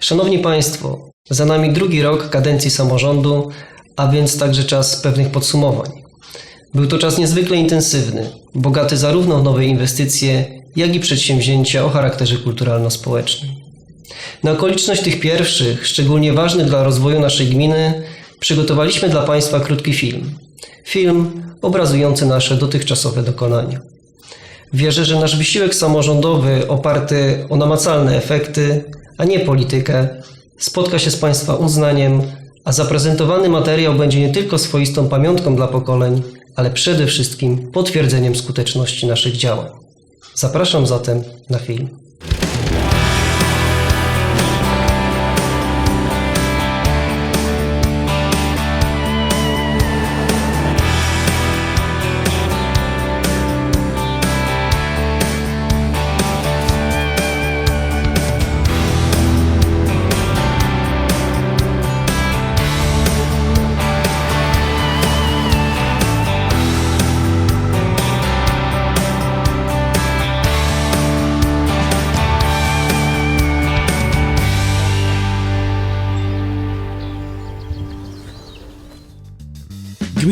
Szanowni Państwo, za nami drugi rok kadencji samorządu, a więc także czas pewnych podsumowań. Był to czas niezwykle intensywny, bogaty zarówno w nowe inwestycje, jak i przedsięwzięcia o charakterze kulturalno-społecznym. Na okoliczność tych pierwszych, szczególnie ważnych dla rozwoju naszej gminy, przygotowaliśmy dla Państwa krótki film. Film obrazujący nasze dotychczasowe dokonania. Wierzę, że nasz wysiłek samorządowy oparty o namacalne efekty, a nie politykę, spotka się z Państwa uznaniem, a zaprezentowany materiał będzie nie tylko swoistą pamiątką dla pokoleń, ale przede wszystkim potwierdzeniem skuteczności naszych działań. Zapraszam zatem na film.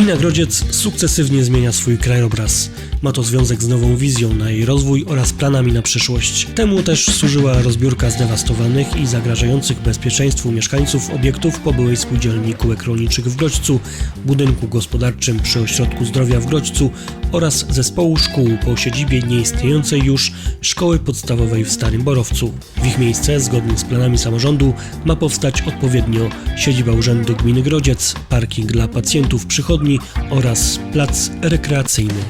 Gmina Grodziec sukcesywnie zmienia swój krajobraz. Ma to związek z nową wizją na jej rozwój oraz planami na przyszłość. Temu też służyła rozbiórka zdewastowanych i zagrażających bezpieczeństwu mieszkańców obiektów po byłej spółdzielni kółek rolniczych w Grodźcu, budynku gospodarczym przy Ośrodku Zdrowia w Grodźcu oraz zespołu szkół po siedzibie nieistniejącej już Szkoły Podstawowej w Starym Borowcu. W ich miejsce, zgodnie z planami samorządu, ma powstać odpowiednio siedziba Urzędu Gminy Grodziec, parking dla pacjentów przychodni oraz plac rekreacyjny.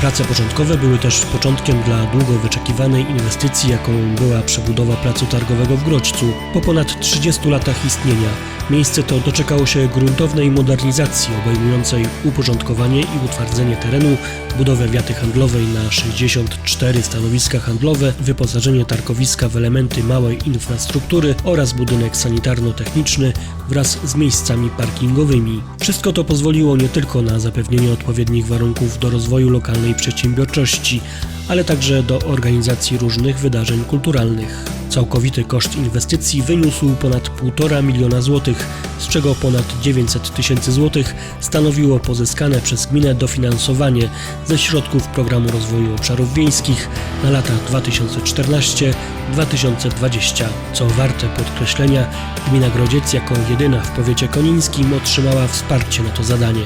Prace początkowe były też początkiem dla długo wyczekiwanej inwestycji, jaką była przebudowa placu targowego w Grodźcu. Po ponad 30 latach istnienia miejsce to doczekało się gruntownej modernizacji obejmującej uporządkowanie i utwardzenie terenu, budowę wiaty handlowej na 64 stanowiska handlowe, wyposażenie targowiska w elementy małej infrastruktury oraz budynek sanitarno-techniczny wraz z miejscami parkingowymi. Wszystko to pozwoliło nie tylko na zapewnienie odpowiednich warunków do rozwoju lokalnej przedsiębiorczości, ale także do organizacji różnych wydarzeń kulturalnych. Całkowity koszt inwestycji wyniósł ponad 1,5 miliona złotych, z czego ponad 900 tysięcy złotych stanowiło pozyskane przez gminę dofinansowanie ze środków Programu Rozwoju Obszarów Wiejskich na lata 2014-2020. Co warte podkreślenia, gmina Grodziec jako jedyna w powiecie konińskim otrzymała wsparcie na to zadanie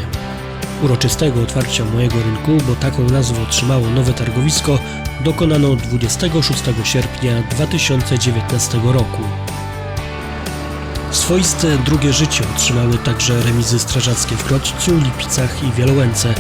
uroczystego otwarcia mojego rynku, bo taką nazwę otrzymało nowe targowisko, dokonano 26 sierpnia 2019 roku. Swoiste drugie życie otrzymały także remizy strażackie w Grodźcu, Lipicach i Wielołęce,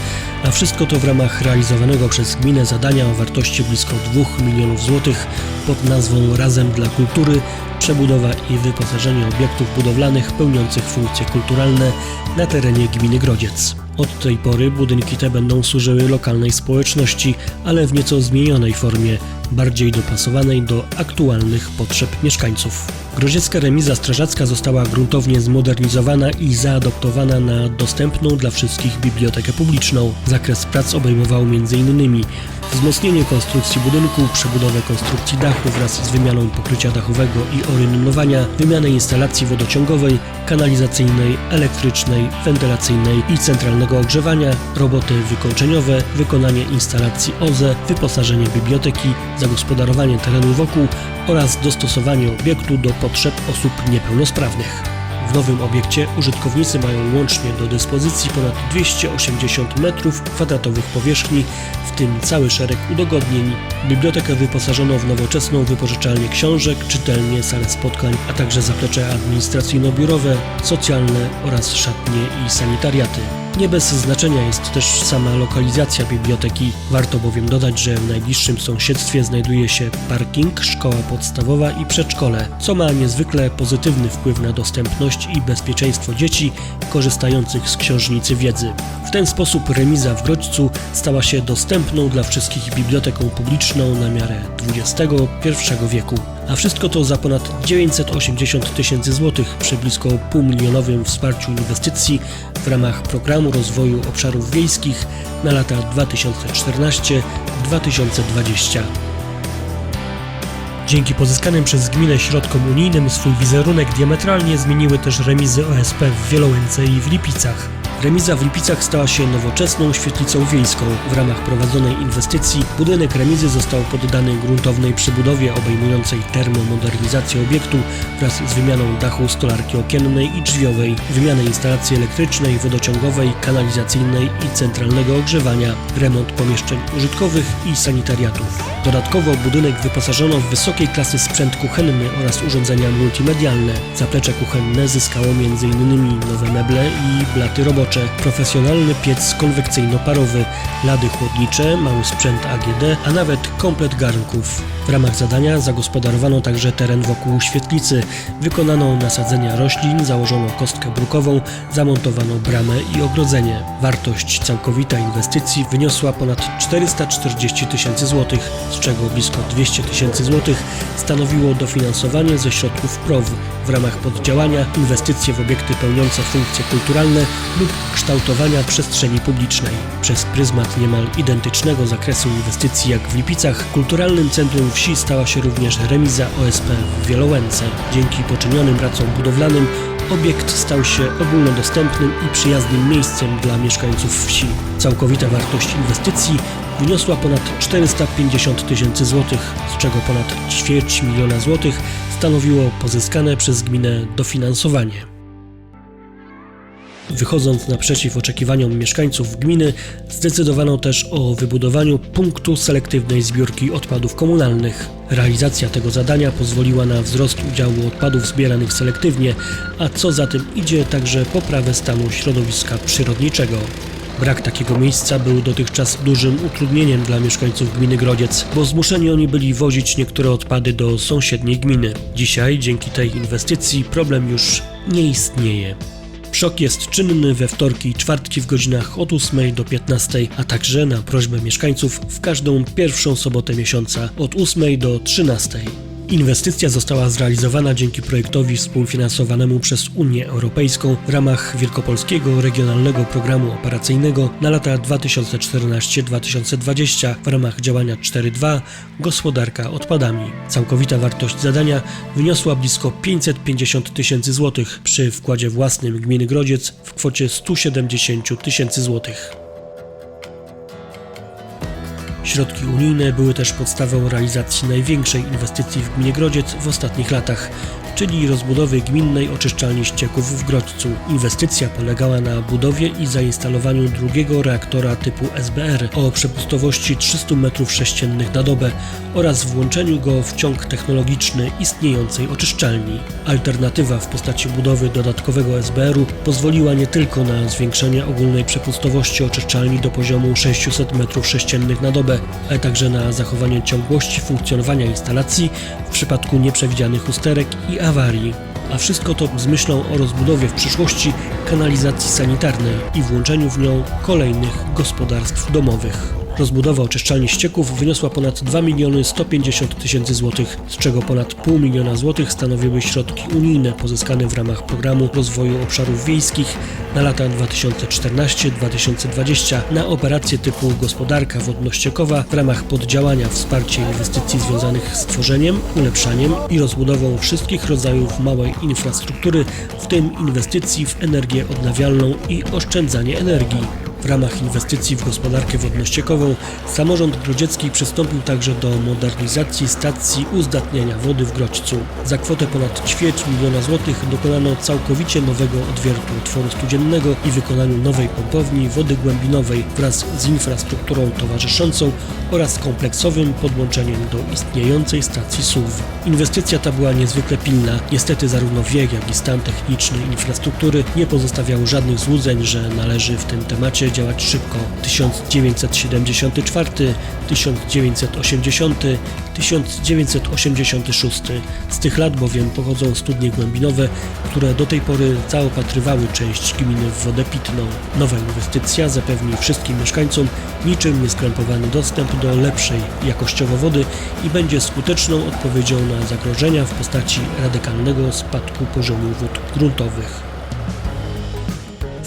a wszystko to w ramach realizowanego przez gminę zadania o wartości blisko 2 milionów złotych pod nazwą Razem dla Kultury, przebudowa i wyposażenie obiektów budowlanych pełniących funkcje kulturalne na terenie gminy Grodziec. Od tej pory budynki te będą służyły lokalnej społeczności, ale w nieco zmienionej formie, bardziej dopasowanej do aktualnych potrzeb mieszkańców. Grodziecka remiza strażacka została gruntownie zmodernizowana i zaadoptowana na dostępną dla wszystkich bibliotekę publiczną. Zakres prac obejmował m.in. wzmocnienie konstrukcji budynku, przebudowę konstrukcji dachu wraz z wymianą pokrycia dachowego i orynnowania, wymianę instalacji wodociągowej, kanalizacyjnej, elektrycznej, wentylacyjnej i centralnego ogrzewania, roboty wykończeniowe, wykonanie instalacji OZE, wyposażenie biblioteki, zagospodarowanie terenu wokół oraz dostosowanie obiektu do potrzeb osób niepełnosprawnych. W nowym obiekcie użytkownicy mają łącznie do dyspozycji ponad 280 m2 powierzchni, w tym cały szereg udogodnień. Bibliotekę wyposażono w nowoczesną wypożyczalnię książek, czytelnię, salę spotkań, a także zaplecze administracyjno-biurowe, socjalne oraz szatnie i sanitariaty. Nie bez znaczenia jest też sama lokalizacja biblioteki. Warto bowiem dodać, że w najbliższym sąsiedztwie znajduje się parking, szkoła podstawowa i przedszkole, co ma niezwykle pozytywny wpływ na dostępność i bezpieczeństwo dzieci korzystających z książnicy wiedzy. W ten sposób remiza w Grodźcu stała się dostępną dla wszystkich biblioteką publiczną na miarę XXI wieku. A wszystko to za ponad 980 tysięcy złotych przy blisko półmilionowym wsparciu inwestycji w ramach Programu Rozwoju Obszarów Wiejskich na lata 2014-2020. Dzięki pozyskanym przez gminę środkom unijnym swój wizerunek diametralnie zmieniły też remizy OSP w Wielołęce i w Lipicach. Remiza w Lipicach stała się nowoczesną świetlicą wiejską. W ramach prowadzonej inwestycji budynek remizy został poddany gruntownej przebudowie obejmującej termomodernizację obiektu wraz z wymianą dachu stolarki okiennej i drzwiowej, wymianę instalacji elektrycznej, wodociągowej, kanalizacyjnej i centralnego ogrzewania, remont pomieszczeń użytkowych i sanitariatów. Dodatkowo budynek wyposażono w wysokiej klasy sprzęt kuchenny oraz urządzenia multimedialne. Zaplecze kuchenne zyskało m.in. nowe meble i blaty robocze, profesjonalny piec konwekcyjno-parowy, lady chłodnicze, mały sprzęt AGD, a nawet komplet garnków. W ramach zadania zagospodarowano także teren wokół świetlicy, wykonano nasadzenia roślin, założono kostkę brukową, zamontowano bramę i ogrodzenie. Wartość całkowita inwestycji wyniosła ponad 440 tysięcy złotych, z czego blisko 200 tysięcy złotych stanowiło dofinansowanie ze środków PROW w ramach poddziałania inwestycje w obiekty pełniące funkcje kulturalne lub kształtowania przestrzeni publicznej. Przez pryzmat niemal identycznego zakresu inwestycji jak w Lipicach, kulturalnym centrum wsi stała się również remiza OSP w Wielołęce. Dzięki poczynionym pracom budowlanym obiekt stał się ogólnodostępnym i przyjaznym miejscem dla mieszkańców wsi. Całkowita wartość inwestycji wyniosła ponad 450 tysięcy złotych, z czego ponad ćwierć miliona złotych stanowiło pozyskane przez gminę dofinansowanie. Wychodząc naprzeciw oczekiwaniom mieszkańców gminy, zdecydowano też o wybudowaniu punktu selektywnej zbiórki odpadów komunalnych. Realizacja tego zadania pozwoliła na wzrost udziału odpadów zbieranych selektywnie, a co za tym idzie także poprawę stanu środowiska przyrodniczego. Brak takiego miejsca był dotychczas dużym utrudnieniem dla mieszkańców gminy Grodziec, bo zmuszeni oni byli wozić niektóre odpady do sąsiedniej gminy. Dzisiaj, dzięki tej inwestycji, problem już nie istnieje. Szok jest czynny we wtorki i czwartki w godzinach od 8 do 15, a także na prośbę mieszkańców w każdą pierwszą sobotę miesiąca od 8 do 13. Inwestycja została zrealizowana dzięki projektowi współfinansowanemu przez Unię Europejską w ramach Wielkopolskiego Regionalnego Programu Operacyjnego na lata 2014-2020 w ramach działania 4.2 Gospodarka odpadami. Całkowita wartość zadania wyniosła blisko 550 tysięcy złotych przy wkładzie własnym gminy Grodziec w kwocie 170 tysięcy złotych. Środki unijne były też podstawą realizacji największej inwestycji w gminie Grodziec w ostatnich latach, czyli rozbudowy gminnej oczyszczalni ścieków w Grodźcu. Inwestycja polegała na budowie i zainstalowaniu drugiego reaktora typu SBR o przepustowości 300 m3 na dobę oraz włączeniu go w ciąg technologiczny istniejącej oczyszczalni. Alternatywa w postaci budowy dodatkowego SBR-u pozwoliła nie tylko na zwiększenie ogólnej przepustowości oczyszczalni do poziomu 600 m3 na dobę, ale także na zachowanie ciągłości funkcjonowania instalacji w przypadku nieprzewidzianych usterek i awarii. A wszystko to z myślą o rozbudowie w przyszłości kanalizacji sanitarnej i włączeniu w nią kolejnych gospodarstw domowych. Rozbudowa oczyszczalni ścieków wyniosła ponad 2 miliony 150 tysięcy złotych, z czego ponad pół miliona złotych stanowiły środki unijne pozyskane w ramach programu rozwoju obszarów wiejskich na lata 2014-2020 na operacje typu gospodarka wodno-ściekowa w ramach poddziałania wsparcie inwestycji związanych z tworzeniem, ulepszaniem i rozbudową wszystkich rodzajów małej infrastruktury, w tym inwestycji w energię odnawialną i oszczędzanie energii. W ramach inwestycji w gospodarkę wodno-ściekową samorząd grodziecki przystąpił także do modernizacji stacji uzdatniania wody w Grodźcu. Za kwotę ponad ćwierć miliona złotych dokonano całkowicie nowego odwiertu otworu studziennego i wykonaniu nowej pompowni wody głębinowej wraz z infrastrukturą towarzyszącą oraz kompleksowym podłączeniem do istniejącej stacji SUW. Inwestycja ta była niezwykle pilna. Niestety zarówno wiek, jak i stan techniczny infrastruktury nie pozostawiał żadnych złudzeń, że należy w tym temacie działać szybko. 1974, 1980, 1986. Z tych lat bowiem pochodzą studnie głębinowe, które do tej pory zaopatrywały część gminy w wodę pitną. Nowa inwestycja zapewni wszystkim mieszkańcom niczym nieskrępowany dostęp do lepszej jakościowo wody i będzie skuteczną odpowiedzią na zagrożenia w postaci radykalnego spadku poziomu wód gruntowych.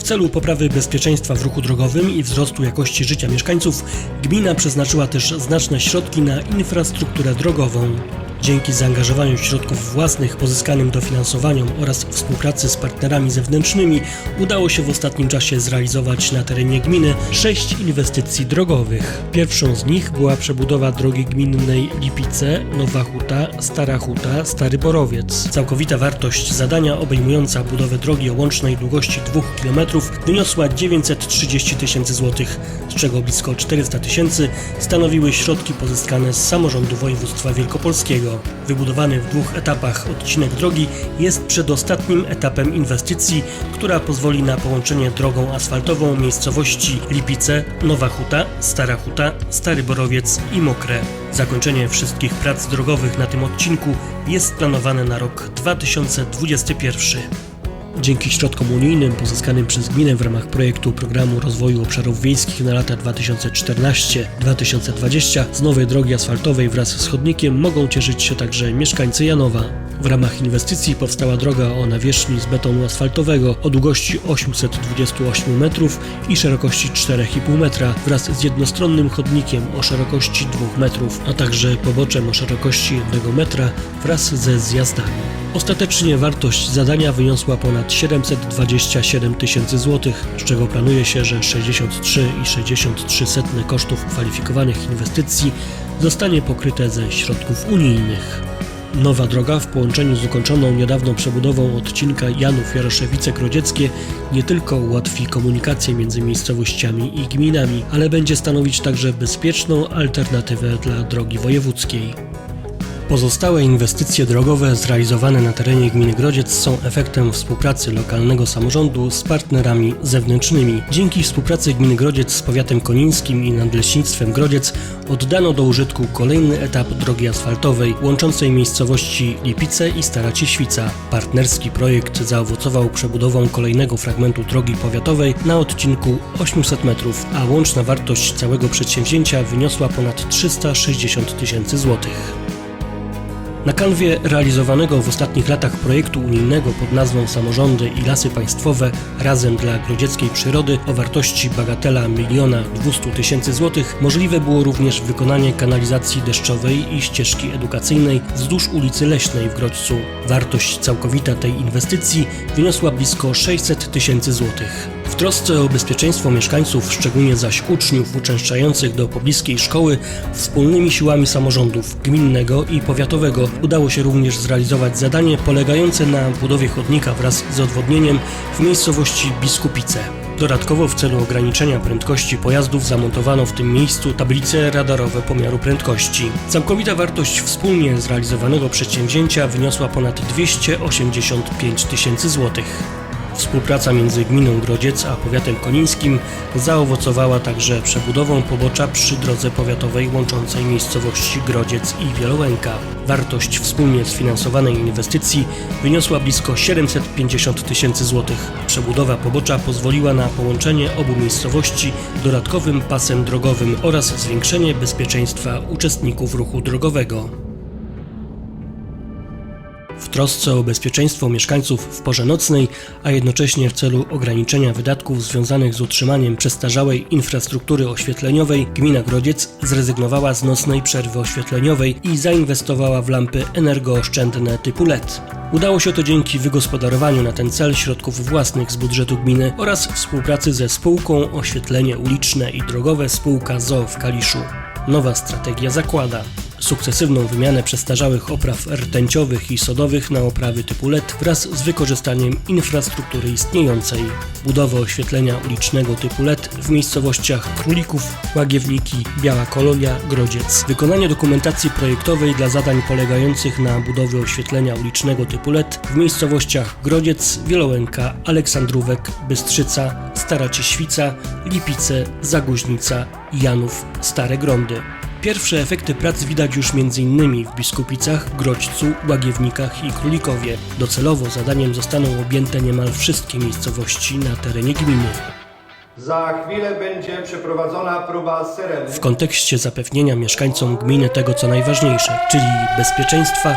Celu poprawy bezpieczeństwa w ruchu drogowym i wzrostu jakości życia mieszkańców, gmina przeznaczyła też znaczne środki na infrastrukturę drogową. Dzięki zaangażowaniu środków własnych, pozyskanym dofinansowaniom oraz współpracy z partnerami zewnętrznymi udało się w ostatnim czasie zrealizować na terenie gminy sześć inwestycji drogowych. Pierwszą z nich była przebudowa drogi gminnej Lipice, Nowa Huta, Stara Huta, Stary Borowiec. Całkowita wartość zadania obejmująca budowę drogi o łącznej długości 2 km wyniosła 930 tysięcy złotych, z czego blisko 400 tysięcy stanowiły środki pozyskane z samorządu województwa wielkopolskiego. Wybudowany w dwóch etapach odcinek drogi jest przedostatnim etapem inwestycji, która pozwoli na połączenie drogą asfaltową miejscowości Lipice, Nowa Huta, Stara Huta, Stary Borowiec i Mokre. Zakończenie wszystkich prac drogowych na tym odcinku jest planowane na rok 2021. Dzięki środkom unijnym pozyskanym przez gminę w ramach projektu Programu Rozwoju Obszarów Wiejskich na lata 2014-2020 z nowej drogi asfaltowej wraz z chodnikiem mogą cieszyć się także mieszkańcy Janowa. W ramach inwestycji powstała droga o nawierzchni z betonu asfaltowego o długości 828 metrów i szerokości 4,5 metra wraz z jednostronnym chodnikiem o szerokości 2 metrów, a także poboczem o szerokości 1 metra wraz ze zjazdami. Ostatecznie wartość zadania wyniosła ponad 727 tysięcy złotych, z czego planuje się, że 63,63 kosztów kwalifikowanych inwestycji zostanie pokryte ze środków unijnych. Nowa droga w połączeniu z ukończoną niedawno przebudową odcinka Janów-Jaroszewice-Grodzieckie nie tylko ułatwi komunikację między miejscowościami i gminami, ale będzie stanowić także bezpieczną alternatywę dla drogi wojewódzkiej. Pozostałe inwestycje drogowe zrealizowane na terenie gminy Grodziec są efektem współpracy lokalnego samorządu z partnerami zewnętrznymi. Dzięki współpracy gminy Grodziec z powiatem konińskim i nadleśnictwem Grodziec oddano do użytku kolejny etap drogi asfaltowej łączącej miejscowości Lipice i Stara Cieświca. Partnerski projekt zaowocował przebudową kolejnego fragmentu drogi powiatowej na odcinku 800 metrów, a łączna wartość całego przedsięwzięcia wyniosła ponad 360 tysięcy złotych. Na kanwie realizowanego w ostatnich latach projektu unijnego pod nazwą Samorządy i Lasy Państwowe razem dla grodzieckiej przyrody o wartości bagatela miliona 200 tysięcy złotych możliwe było również wykonanie kanalizacji deszczowej i ścieżki edukacyjnej wzdłuż ulicy Leśnej w Grodźcu. Wartość całkowita tej inwestycji wyniosła blisko 600 tysięcy złotych. W trosce o bezpieczeństwo mieszkańców, szczególnie zaś uczniów uczęszczających do pobliskiej szkoły, wspólnymi siłami samorządów gminnego i powiatowego udało się również zrealizować zadanie polegające na budowie chodnika wraz z odwodnieniem w miejscowości Biskupice. Dodatkowo w celu ograniczenia prędkości pojazdów zamontowano w tym miejscu tablice radarowe pomiaru prędkości. Całkowita wartość wspólnie zrealizowanego przedsięwzięcia wyniosła ponad 285 tysięcy złotych. Współpraca między gminą Grodziec a powiatem konińskim zaowocowała także przebudową pobocza przy drodze powiatowej łączącej miejscowości Grodziec i Wielołęka. Wartość wspólnie sfinansowanej inwestycji wyniosła blisko 750 tysięcy złotych. Przebudowa pobocza pozwoliła na połączenie obu miejscowości dodatkowym pasem drogowym oraz zwiększenie bezpieczeństwa uczestników ruchu drogowego. W trosce o bezpieczeństwo mieszkańców w porze nocnej, a jednocześnie w celu ograniczenia wydatków związanych z utrzymaniem przestarzałej infrastruktury oświetleniowej, gmina Grodziec zrezygnowała z nocnej przerwy oświetleniowej i zainwestowała w lampy energooszczędne typu LED. Udało się to dzięki wygospodarowaniu na ten cel środków własnych z budżetu gminy oraz współpracy ze spółką Oświetlenie Uliczne i Drogowe spółka ZOO w Kaliszu. Nowa strategia zakłada sukcesywną wymianę przestarzałych opraw rtęciowych i sodowych na oprawy typu LED wraz z wykorzystaniem infrastruktury istniejącej, budowę oświetlenia ulicznego typu LED w miejscowościach Królików, Łagiewniki, Biała Kolonia, Grodziec, wykonanie dokumentacji projektowej dla zadań polegających na budowie oświetlenia ulicznego typu LED w miejscowościach Grodziec, Wielołęka, Aleksandrówek, Bystrzyca, Stara Cieświca, Lipice, Zagóźnica, Janów, Stare Grądy. Pierwsze efekty prac widać już m.in. w Biskupicach, Grodźcu, Łagiewnikach i Królikowie. Docelowo zadaniem zostaną objęte niemal wszystkie miejscowości na terenie gminy. Za chwilę będzie przeprowadzona próba syreny. W kontekście zapewnienia mieszkańcom gminy tego co najważniejsze, czyli bezpieczeństwa,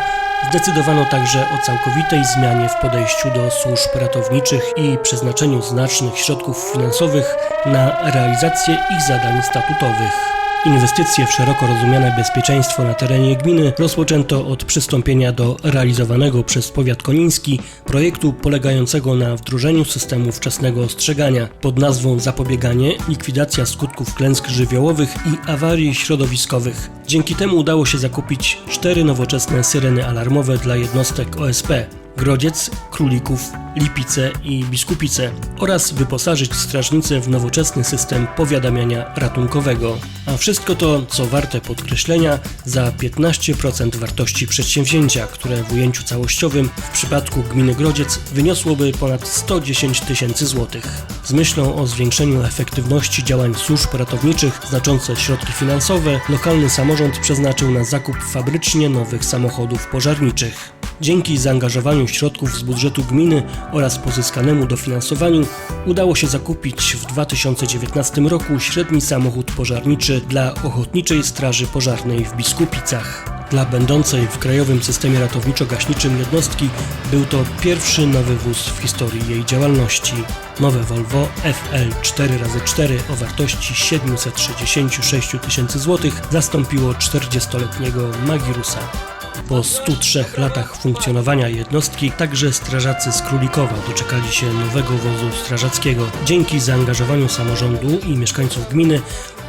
zdecydowano także o całkowitej zmianie w podejściu do służb ratowniczych i przeznaczeniu znacznych środków finansowych na realizację ich zadań statutowych. Inwestycje w szeroko rozumiane bezpieczeństwo na terenie gminy rozpoczęto od przystąpienia do realizowanego przez powiat koniński projektu polegającego na wdrożeniu systemu wczesnego ostrzegania pod nazwą Zapobieganie, likwidacja skutków klęsk żywiołowych i awarii środowiskowych. Dzięki temu udało się zakupić cztery nowoczesne syreny alarmowe dla jednostek OSP. Grodziec, Królików, Lipice i Biskupice oraz wyposażyć strażnice w nowoczesny system powiadamiania ratunkowego. A wszystko to, co warte podkreślenia, za 15% wartości przedsięwzięcia, które w ujęciu całościowym w przypadku gminy Grodziec wyniosłoby ponad 110 tysięcy złotych. Z myślą o zwiększeniu efektywności działań służb ratowniczych znaczące środki finansowe lokalny samorząd przeznaczył na zakup fabrycznie nowych samochodów pożarniczych. Dzięki zaangażowaniu środków z budżetu gminy oraz pozyskanemu dofinansowaniu udało się zakupić w 2019 roku średni samochód pożarniczy dla Ochotniczej Straży Pożarnej w Biskupicach. Dla będącej w krajowym systemie ratowniczo-gaśniczym jednostki był to pierwszy nowy wóz w historii jej działalności. Nowe Volvo FL 4x4 o wartości 766 tysięcy złotych zastąpiło 40-letniego Magirusa. Po 103 latach funkcjonowania jednostki także strażacy z Królikowa doczekali się nowego wozu strażackiego. Dzięki zaangażowaniu samorządu i mieszkańców gminy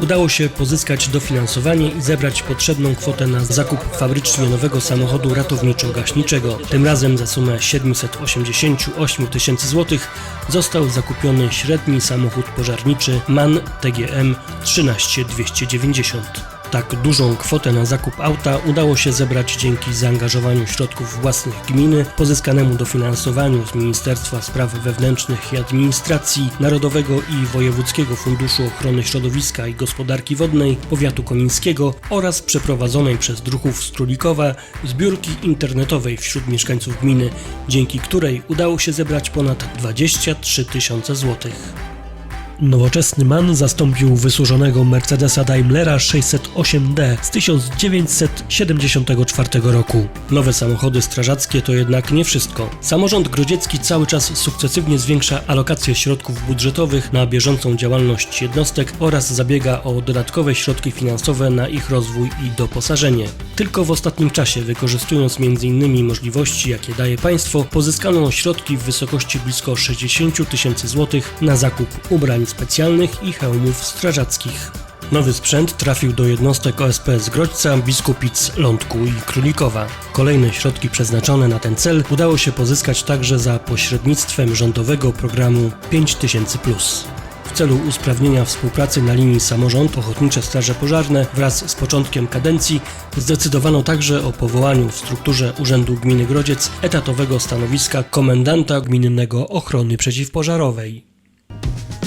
udało się pozyskać dofinansowanie i zebrać potrzebną kwotę na zakup fabrycznie nowego samochodu ratowniczo-gaśniczego. Tym razem za sumę 788 tysięcy złotych został zakupiony średni samochód pożarniczy MAN TGM 13290. Tak dużą kwotę na zakup auta udało się zebrać dzięki zaangażowaniu środków własnych gminy, pozyskanemu dofinansowaniu z Ministerstwa Spraw Wewnętrznych i Administracji, Narodowego i Wojewódzkiego Funduszu Ochrony Środowiska i Gospodarki Wodnej Powiatu Konińskiego oraz przeprowadzonej przez druhów z Królikowa zbiórki internetowej wśród mieszkańców gminy, dzięki której udało się zebrać ponad 23 tysiące złotych. Nowoczesny MAN zastąpił wysłużonego Mercedesa Daimlera 608D z 1974 roku. Nowe samochody strażackie to jednak nie wszystko. Samorząd grodziecki cały czas sukcesywnie zwiększa alokację środków budżetowych na bieżącą działalność jednostek oraz zabiega o dodatkowe środki finansowe na ich rozwój i doposażenie. Tylko w ostatnim czasie, wykorzystując m.in. możliwości, jakie daje państwo, pozyskano środki w wysokości blisko 60 tysięcy złotych na zakup ubrań specjalnych i hełmów strażackich. Nowy sprzęt trafił do jednostek OSP z Grodźca, Biskupic, Lądku i Królikowa. Kolejne środki przeznaczone na ten cel udało się pozyskać także za pośrednictwem rządowego programu 5000. W celu usprawnienia współpracy na linii samorząd Ochotnicze Straże Pożarne wraz z początkiem kadencji zdecydowano także o powołaniu w strukturze Urzędu Gminy Grodziec etatowego stanowiska komendanta gminnego ochrony przeciwpożarowej.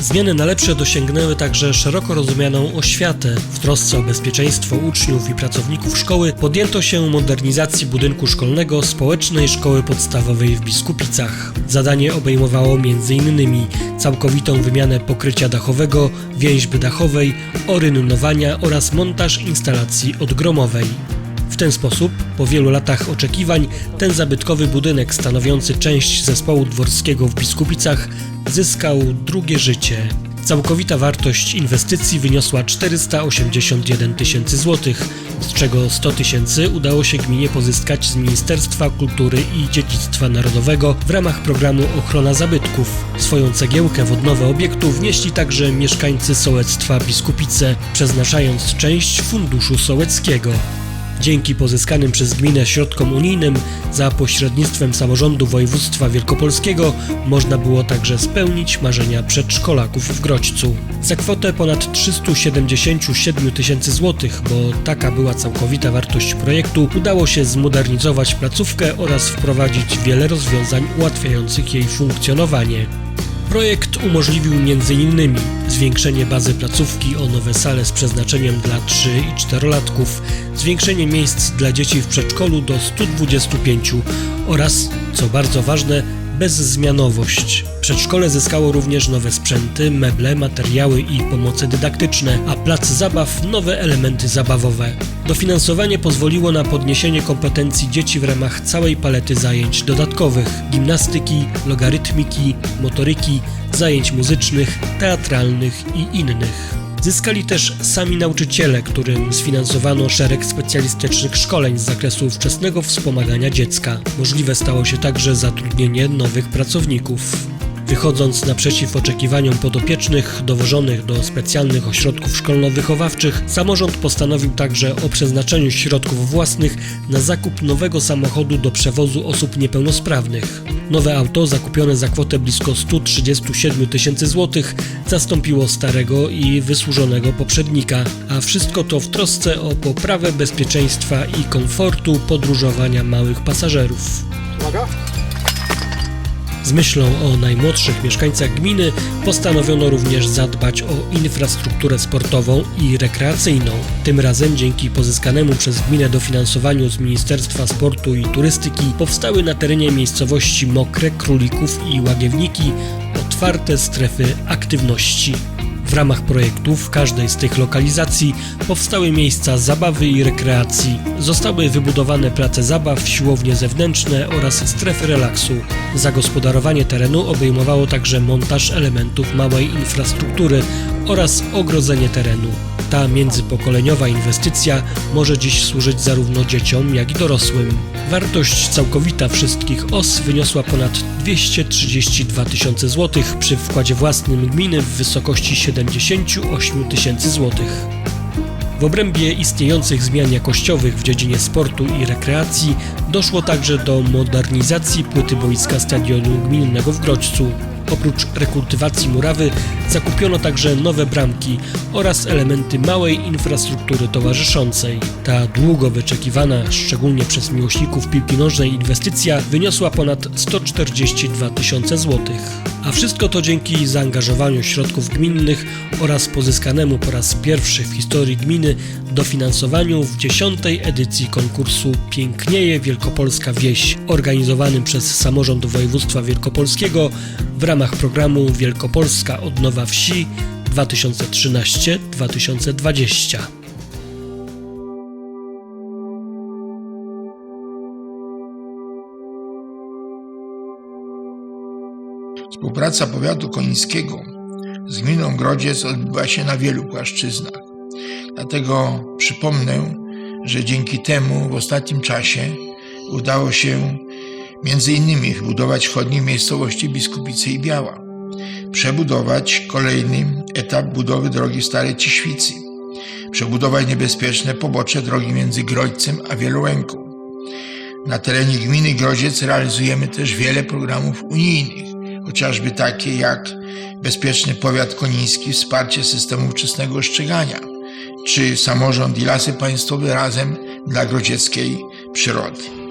Zmiany na lepsze dosięgnęły także szeroko rozumianą oświatę. W trosce o bezpieczeństwo uczniów i pracowników szkoły podjęto się modernizacji budynku szkolnego Społecznej Szkoły Podstawowej w Biskupicach. Zadanie obejmowało m.in. całkowitą wymianę pokrycia dachowego, więźby dachowej, orynowania oraz montaż instalacji odgromowej. W ten sposób, po wielu latach oczekiwań, ten zabytkowy budynek stanowiący część zespołu dworskiego w Biskupicach zyskał drugie życie. Całkowita wartość inwestycji wyniosła 481 tysięcy złotych, z czego 100 tysięcy udało się gminie pozyskać z Ministerstwa Kultury i Dziedzictwa Narodowego w ramach programu Ochrona Zabytków. Swoją cegiełkę w odnowę obiektu wnieśli także mieszkańcy sołectwa Biskupice, przeznaczając część funduszu sołeckiego. Dzięki pozyskanym przez gminę środkom unijnym za pośrednictwem samorządu województwa wielkopolskiego można było także spełnić marzenia przedszkolaków w Grodźcu. Za kwotę ponad 377 tysięcy złotych, bo taka była całkowita wartość projektu, udało się zmodernizować placówkę oraz wprowadzić wiele rozwiązań ułatwiających jej funkcjonowanie. Projekt umożliwił m.in. zwiększenie bazy placówki o nowe sale z przeznaczeniem dla 3 i 4-latków, zwiększenie miejsc dla dzieci w przedszkolu do 125 oraz, co bardzo ważne, bezzmianowość. Przedszkole zyskało również nowe sprzęty, meble, materiały i pomoce dydaktyczne, a plac zabaw nowe elementy zabawowe. Dofinansowanie pozwoliło na podniesienie kompetencji dzieci w ramach całej palety zajęć dodatkowych: gimnastyki, logarytmiki, motoryki, zajęć muzycznych, teatralnych i innych. Zyskali też sami nauczyciele, którym sfinansowano szereg specjalistycznych szkoleń z zakresu wczesnego wspomagania dziecka. Możliwe stało się także zatrudnienie nowych pracowników. Wychodząc naprzeciw oczekiwaniom podopiecznych dowożonych do specjalnych ośrodków szkolno-wychowawczych, samorząd postanowił także o przeznaczeniu środków własnych na zakup nowego samochodu do przewozu osób niepełnosprawnych. Nowe auto, zakupione za kwotę blisko 137 tysięcy złotych, zastąpiło starego i wysłużonego poprzednika, a wszystko to w trosce o poprawę bezpieczeństwa i komfortu podróżowania małych pasażerów. Z myślą o najmłodszych mieszkańcach gminy postanowiono również zadbać o infrastrukturę sportową i rekreacyjną. Tym razem dzięki pozyskanemu przez gminę dofinansowaniu z Ministerstwa Sportu i Turystyki powstały na terenie miejscowości Mokre, Królików i Łagiewniki otwarte strefy aktywności. W ramach projektu w każdej z tych lokalizacji powstały miejsca zabawy i rekreacji. Zostały wybudowane place zabaw, siłownie zewnętrzne oraz strefy relaksu. Zagospodarowanie terenu obejmowało także montaż elementów małej infrastruktury oraz ogrodzenie terenu. Ta międzypokoleniowa inwestycja może dziś służyć zarówno dzieciom, jak i dorosłym. Wartość całkowita wszystkich os wyniosła ponad 232 tysiące złotych przy wkładzie własnym gminy w wysokości 78 tysięcy złotych. W obrębie istniejących zmian jakościowych w dziedzinie sportu i rekreacji doszło także do modernizacji płyty boiska stadionu gminnego w Grodźcu. Oprócz rekultywacji murawy zakupiono także nowe bramki oraz elementy małej infrastruktury towarzyszącej. Ta długo wyczekiwana, szczególnie przez miłośników piłki nożnej inwestycja wyniosła ponad 142 tysiące złotych. A wszystko to dzięki zaangażowaniu środków gminnych oraz pozyskanemu po raz pierwszy w historii gminy dofinansowaniu w dziesiątej edycji konkursu Pięknieje Wielkopolska Wieś, organizowanym przez Samorząd Województwa Wielkopolskiego w ramach programu Wielkopolska Odnowa Wsi 2013-2020. Współpraca powiatu konińskiego z gminą Grodziec odbywa się na wielu płaszczyznach. Dlatego przypomnę, że dzięki temu w ostatnim czasie udało się między innymi wybudować chodnik w miejscowości Biskupice i Biała, przebudować kolejny etap budowy drogi Starej Ciświcy, przebudować niebezpieczne pobocze drogi między Grodźcem a Wielołęką. Na terenie gminy Grodziec realizujemy też wiele programów unijnych, chociażby takie jak Bezpieczny Powiat Koniński, wsparcie systemu wczesnego ostrzegania, czy samorząd i lasy państwowe razem dla grodzieckiej przyrody.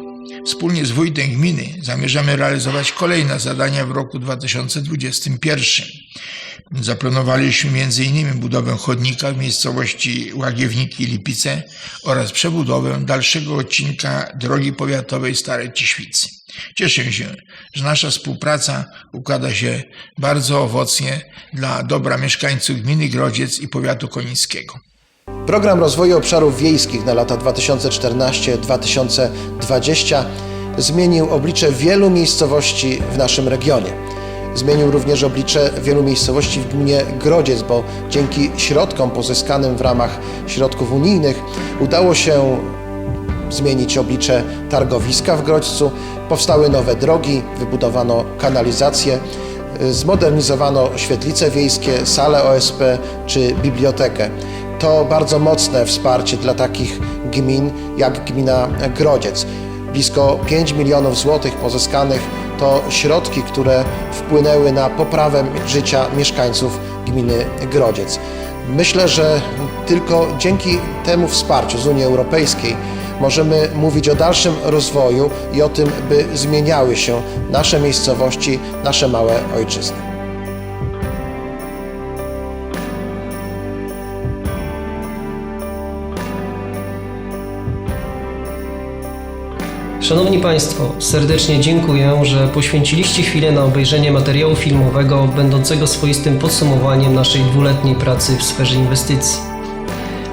Wspólnie z wójtem gminy zamierzamy realizować kolejne zadania w roku 2021. Zaplanowaliśmy m.in. budowę chodnika w miejscowości Łagiewniki Lipice oraz przebudowę dalszego odcinka drogi powiatowej Starej Ciświcy. Cieszę się, że nasza współpraca układa się bardzo owocnie dla dobra mieszkańców gminy Grodziec i powiatu konińskiego. Program rozwoju obszarów wiejskich na lata 2014-2020 zmienił oblicze wielu miejscowości w naszym regionie. Zmienił również oblicze wielu miejscowości w gminie Grodziec, bo dzięki środkom pozyskanym w ramach środków unijnych udało się zmienić oblicze targowiska w Grodźcu, powstały nowe drogi, wybudowano kanalizację, zmodernizowano świetlice wiejskie, salę OSP czy bibliotekę. To bardzo mocne wsparcie dla takich gmin jak gmina Grodziec. Blisko 5 milionów złotych pozyskanych to środki, które wpłynęły na poprawę życia mieszkańców gminy Grodziec. Myślę, że tylko dzięki temu wsparciu z Unii Europejskiej możemy mówić o dalszym rozwoju i o tym, by zmieniały się nasze miejscowości, nasze małe ojczyzny. Szanowni Państwo, serdecznie dziękuję, że poświęciliście chwilę na obejrzenie materiału filmowego będącego swoistym podsumowaniem naszej dwuletniej pracy w sferze inwestycji.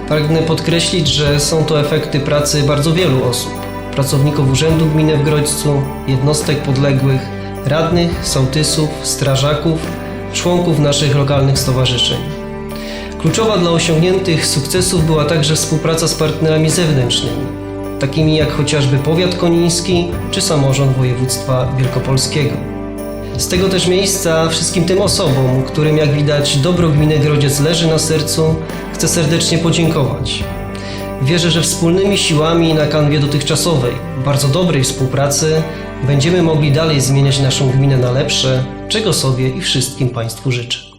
Pragnę podkreślić, że są to efekty pracy bardzo wielu osób. Pracowników Urzędu Gminy w Grodźcu, jednostek podległych, radnych, sołtysów, strażaków, członków naszych lokalnych stowarzyszeń. Kluczowa dla osiągniętych sukcesów była także współpraca z partnerami zewnętrznymi, takimi jak chociażby powiat koniński czy samorząd województwa wielkopolskiego. Z tego też miejsca wszystkim tym osobom, którym jak widać dobro gminy Grodziec leży na sercu, chcę serdecznie podziękować. Wierzę, że wspólnymi siłami na kanwie dotychczasowej, bardzo dobrej współpracy będziemy mogli dalej zmieniać naszą gminę na lepsze, czego sobie i wszystkim Państwu życzę.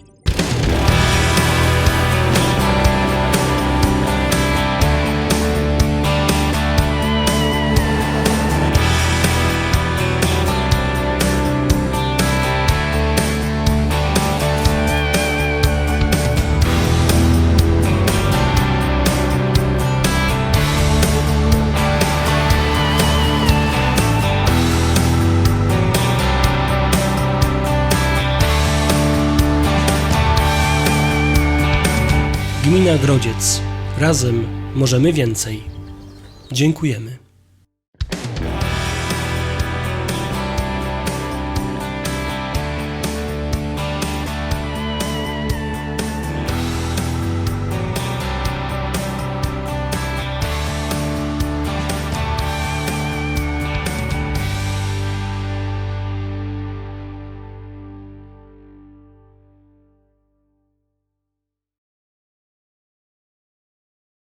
Gmina Grodziec. Razem możemy więcej. Dziękujemy.